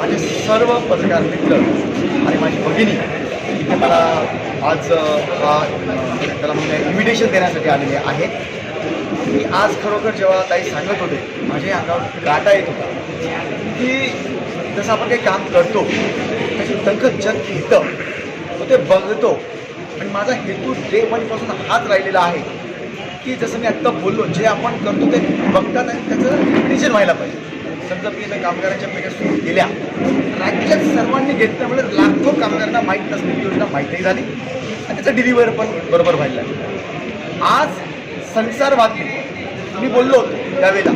माझे सर्व पत्रकार मित्र आणि माझी भगिनी इथे मला आज त्याला म्हणजे इन्व्हिटेशन देण्यासाठी आलेले आहेत. मी आज खरोखर जेव्हा काही सांगत होते माझ्या अंगावर गाठा येत होता की जसं आपण काही काम करतो त्याची दखल जग घेतं तो ते बघतो. आणि माझा हेतू डे वनपासून हाच राहिलेला आहे की जसं मी आत्ता बोललो जे आपण करतो ते बघतात आणि त्याचं रिपिटेशन व्हायला पाहिजे. समजा मी आता कामगारांच्या पेट्या सुरू केल्या राज्यात सर्वांनी घेतल्यामुळे लाखो कामगारांना माहीत नसलेली योजना माहीतही झाली. आणि त्याचं डिलिव्हर पण बरोबर व्हायला लागलं. आज संसार बातमी मी बोललो होतो त्यावेळेला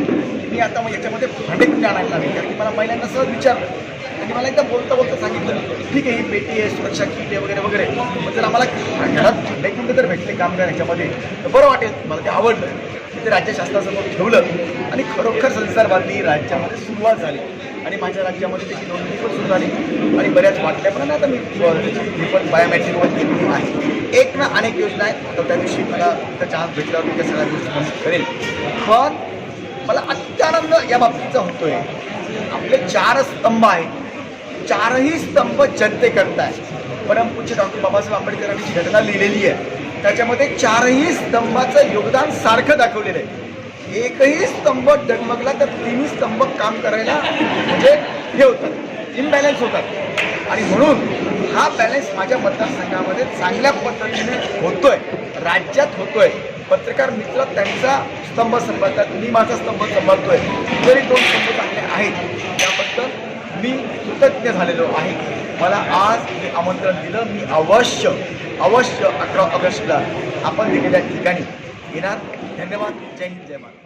मी आता मग याच्यामध्ये भांडे कुठे आणायला लागेल कारण की मला महिलांना सहज विचारलं. आणि मला एकदा बोलता बोलता सांगितलं ठीक आहे ही पेटी आहे सुरक्षा किट आहे वगैरे वगैरे. जर आम्हाला घरात एक मिनटं जर भेटले कामगार ह्याच्यामध्ये तर बरं वाटेल मला ते आवडलं. मी ते राज्य शासनासमोर ठेवलं आणि खरोखर संसार राज्यामध्ये सुरुवात झाली. आणि माझ्या राज्यामध्ये त्याची नोंदणी पण सुरू झाली. आणि बऱ्याच वाटल्या पण आता मी त्याची मी पण बायोमॅट्रिकमध्ये केलेली आहे. एक ना अनेक योजना आहेत. तर त्या दिवशी मला त्या चान्स भेटला मी त्या सगळ्या गोष्टी करेल. पण मला अत्यानंद या बाबतीचा होतोय. आपले चार स्तंभ आहेत. चारही स्तंभ जनते करताय. परमपूज्य डॉक्टर बाबासाहेब आंबेडकरांनी जी घटना लिहिलेली आहे त्याच्यामध्ये चारही स्तंभाचं योगदान सारखं दाखवलेलं आहे. एकही स्तंभ डगमगला तर तिन्ही स्तंभ काम करायला म्हणजे हे होतात इम्बॅलन्स होतात. आणि म्हणून हा बॅलन्स माझ्या मतदारसंघामध्ये चांगल्या पद्धतीने होतोय राज्यात होतोय. पत्रकार मित्र त्यांचा स्तंभ सांभाळतात मी माझा स्तंभ सांभाळतोय. जरी दोन स्तंभ चांगले आहेत त्याबद्दल मी कृतज्ञ झालेलो आहे. मला आज हे आमंत्रण दिलं. मी अवश्य अवश्य अकरा ऑगस्टला आपण दिलेल्या ठिकाणी येणार. धन्यवाद. जय हिंद जय महाराज